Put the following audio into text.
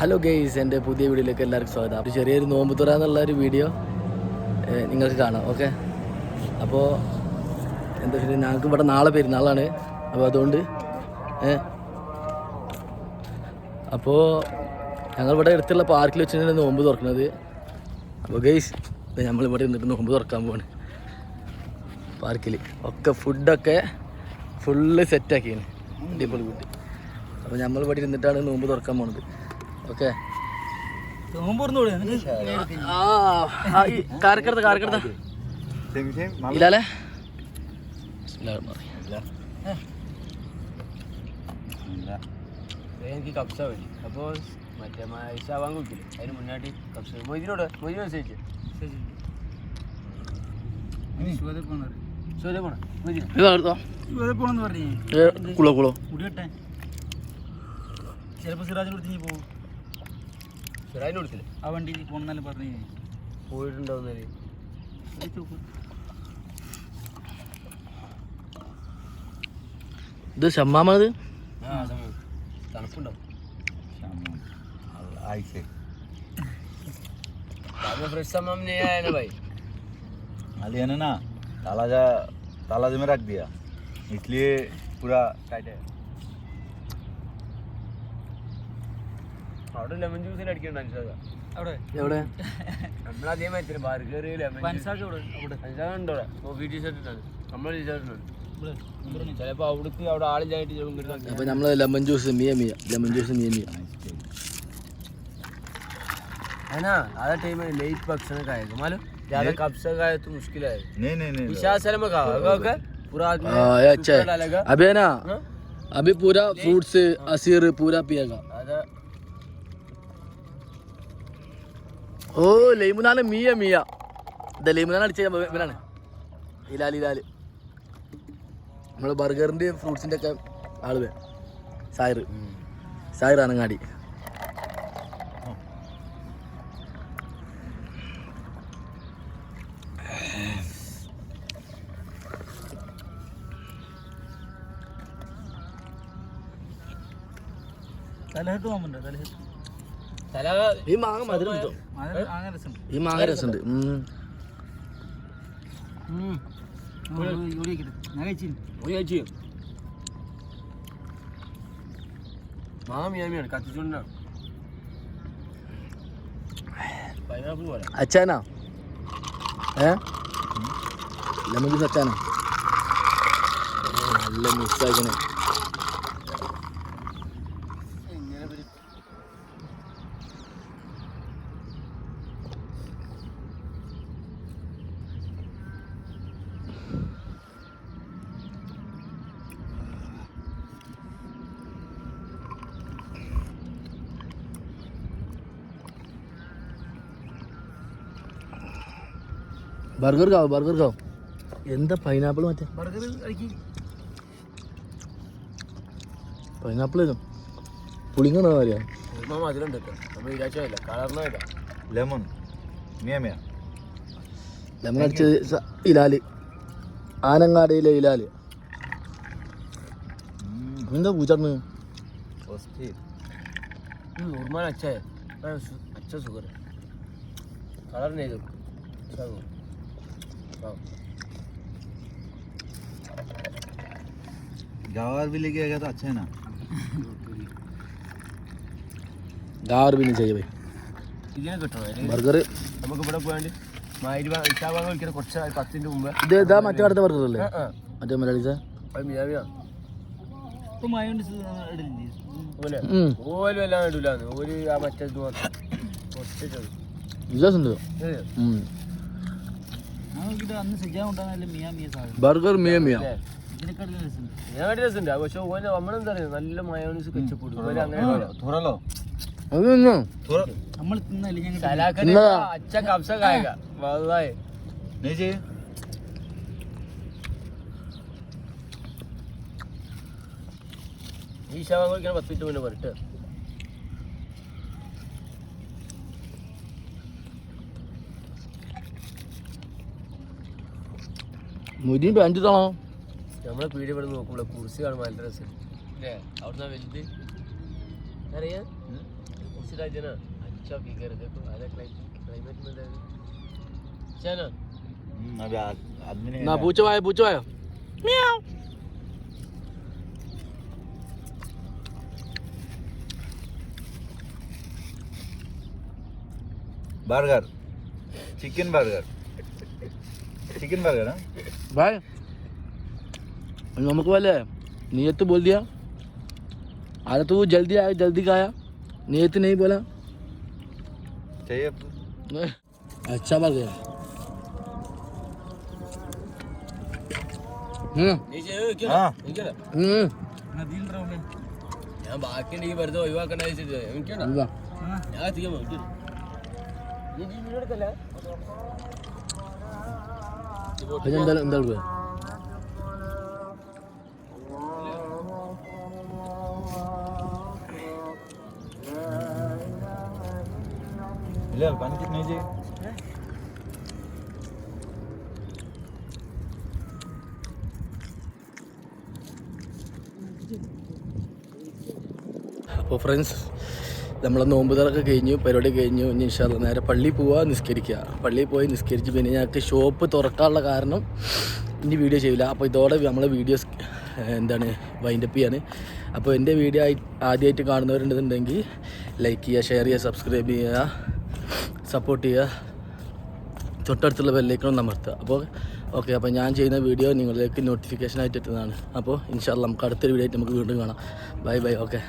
Hello guys എന്റെ പുതിയ വീഡിയോയിലേക്ക് എല്ലാവർക്കും സ്വാഗതം. അപ്പോൾ ചെറിയൊരു നോമ്പ് തുറ എന്നുള്ള ഒരു വീഡിയോ നിങ്ങൾക്ക് കാണാം ഓക്കെ? അപ്പോൾ എന്താ വെച്ചാൽ ഞങ്ങൾക്ക് ഇവിടെ നാളെ പെരുന്നാളാണ്. അപ്പോൾ അതുകൊണ്ട് അപ്പോൾ ഞങ്ങളിവിടെ അടുത്തുള്ള പാർക്കിൽ വെച്ചിട്ടാണ് നോമ്പ് തുറക്കുന്നത്. അപ്പോൾ ഗെയ്സ് നമ്മളിവിടെ ഇരുന്നിട്ട് നോമ്പ് തുറക്കാൻ പോവാണ്. പാർക്കിൽ ഒക്കെ ഫുഡൊക്കെ ഫുള്ള് സെറ്റാക്കിയാണ് അടിപൊളി കുട്ടി അപ്പോൾ നമ്മളിവിടെ ഇരുന്നിട്ടാണ് നോമ്പ് തുറക്കാൻ പോണത്. ഓക്കെ. കാരക്കെടുത്ത കാരക്കെടുത്ത. Same, same. Mama. ഇല്ലാലേ എനിക്ക് കപ്സ വേണ്ടി. അപ്പോൾ മറ്റേ ഷവാൻ കുടിക്കില്ല? അതിന് മുന്നാടി കപ്സ മൊയ്തിനോട് മൊയ്തിനോ അനുസരിച്ച് സൂര്യ പോണ മൊയ്തിന് കുളോ കുളോ. ചിലപ്പോ സിറാജ് കൊടുത്ത് പോകും സിറാജിന് കൊടുത്തില്ല ആ വണ്ടി പോണെന്നാലും പറഞ്ഞു പോയിട്ടുണ്ടാവുന്നല്ലേ ഇത് ഷമ്മാമത് ആ സമയം തണുപ്പുണ്ടാവും I say. बाद में फ्रेश सामान नहीं आया ना भाई आलिया ने ना ताला जा ताला जो में रख दिया इसलिए पूरा टाइट है അവിടെ ലെമൺ ജ്യൂസിൽ അടിക്കണ്ട അനുസരിച്ച അവിടെ എവിടെ നമ്മൾ അതേമാതിരി ബർഗർ ലെമൺ പൻസാക്ക് അവിടെ അവിടെ അനുസരിച്ച് ഉണ്ടോ കോഫി ടീഷർട്ട് ഇട്ടാണ് നമ്മൾ ടീഷർട്ട് ഉണ്ട് ഇവിടെ ഇവിടെ ചിലപ്പോൾ അവിടേക്ക് അവിടെ ആളില്ലായിട്ട് ചിലപ്പോൾ ഇങ്ങോട്ട് അപ്പോൾ നമ്മൾ ലെമൺ ജ്യൂസ് മിയ മിയ ലെമൺ ജ്യൂസ് മിയ മിയ है ना आधा टाइम में लेट भक्षण खाएगा मालूम ज्यादा कब से खाए तो मुश्किल है नहीं नहीं नहीं विशाल में खाओगे ओके पूरा आदमी हाँ ये अच्छा सूखा है डालेगा अभी है ना हाँ? अभी पूरा फ्रूट्स असीर पूरा पिएगा ഓ ലൈമുനാണ് മിയ മിയ. ഇതാ ലൈമുനാണ് അടിച്ച ഇവനാണ്. ഇലാൽ ഇലാൽ നമ്മൾ ബർഗറിന്റെയും ഫ്രൂട്ട്സിന്റെ ഒക്കെ ആൾ വേ സായിർ അനങ്ങാടി തലഹെട്ട് പോകുന്നുണ്ട് തലഹെട്ട്. ഈ മാങ്ങ മധുരം കിട്ടും. ഈ മാങ്ങ രസമുണ്ട്. മാമിയാമിയാണ് അച്ഛനാ ഏ? ലെമൺ ജ്യൂസ് അച്ഛനാ നല്ല മിസ്സാക്കണേ ബർഗർ കാവ് ബർഗർ കാവ് എന്താ പൈനാപ്പിൾ മറ്റേ? പൈനാപ്പിൾ പുളിങ്ങണോ അറിയാം ലെമൺ മിയാമിയ. ലെമൺ ഇലാൽ. ആനങ്ങാടിയിലെ ഇലാൽ. എന്താ പൂച്ചണ്ണു ഉർമാൻ അച്ഛ അച്ഛ സുഖം കളറിനെ गावार भी लेके आएगा तो अच्छा है ना ഗാർ പിന്നെ ചെയ്യ പോയി ഇതിനെ കിട്ടണോ അല്ലെങ്കിൽ ബർഗർ നമുക്ക് ഇവിടെ പോയാണ്ട് മാതിരി ഇഷാബാഗ് വിളിക്കുന്ന കുറച്ച് പത്തിൻ്റെ മുമ്പ് ഇത് ഇതാ മറ്റേ അടുത്ത ബർഗർ അല്ലേ ആ ആ മറ്റേ മലയാളി സാർ അത് മിയാ മിയാ ഇപ്പൊ മയോണിസ് ഇടലില്ലേ പോലെ ഉം. ഓലും എല്ലാം ഇടൂലാന്ന് ഒരു ആ മറ്റേ ഇത് മാത്രം കുറച്ചിട്ട് വിശ്വാസം ഉണ്ട് ബർഗർ മിയ മിയ. പക്ഷെ നല്ല നമ്മൾ കബ്സ ഈ ശവം പത്ത് മിനിറ്റ് മുന്നേ പറഞ്ഞിട്ട്. മൊയ്തീൻ പാൻറ്റ് താണോ നമ്മളെ പീടിയ ഇവിടെ നോക്കുമ്പോൾ കുർസി കാണുമ്പോൾ നല്ല രസം അല്ലേ അവിടുന്ന് വലുത് അറിയാം കുർസി രാജ്യനാ അച്ഛാ ഫിഗർ ക്ലൈമറ്റ് പൂച്ച പോയോ പൂച്ച പോയോ burger chicken burger chicken burger हाँ भाई नमक वाले नियत तो बोल दिया। आधा तो वो जल्दी आया जल्दी का आया। नियत नहीं बोला। चाहिए? अच्छा बात गया। हम्म। नीचे क्यों हाँ। क्यों हम्म। ഇത് എന്താ എന്താ എടുക്കുക ले पानी कितने चाहिए അപ്പോൾ ഫ്രണ്ട്സ് നമ്മളെ നോമ്പ് തറൊക്കെ കഴിഞ്ഞു പരിപാടി കഴിഞ്ഞു. ഇനി ഇൻഷാല്ല നേരെ പള്ളിയിൽ പോവുക നിസ്കരിക്കുക പള്ളിയിൽ പോയി നിസ്കരിച്ച് പിന്നെ ഞങ്ങൾക്ക് ഷോപ്പ് തുറക്കാനുള്ള കാരണം ഇനി വീഡിയോ ചെയ്യില്ല അപ്പോൾ ഇതോടെ നമ്മളെ വീഡിയോസ് എന്താണ് വൈൻഡപ്പ് ചെയ്യാണ്. അപ്പോൾ എന്റെ വീഡിയോ ആയി ആദ്യമായിട്ട് കാണുന്നവരുണ്ടെന്നുണ്ടെങ്കിൽ ലൈക്ക് ചെയ്യുക ഷെയർ ചെയ്യുക സബ്സ്ക്രൈബ് ചെയ്യുക സപ്പോർട്ട് ചെയ്യുക. തൊട്ടടുത്തുള്ള ബെല്ലൈക്കണം അമർത്തുക. അപ്പോൾ ഓക്കെ അപ്പോൾ ഞാൻ ചെയ്യുന്ന വീഡിയോ നിങ്ങളിലേക്ക് നോട്ടിഫിക്കേഷൻ ആയിട്ട് എത്തുന്നതാണ്. അപ്പോൾ ഇൻഷാല്ല നമുക്ക് അടുത്തൊരു വീഡിയോ ആയിട്ട് നമുക്ക് വീണ്ടും കാണാം. Bye bye okay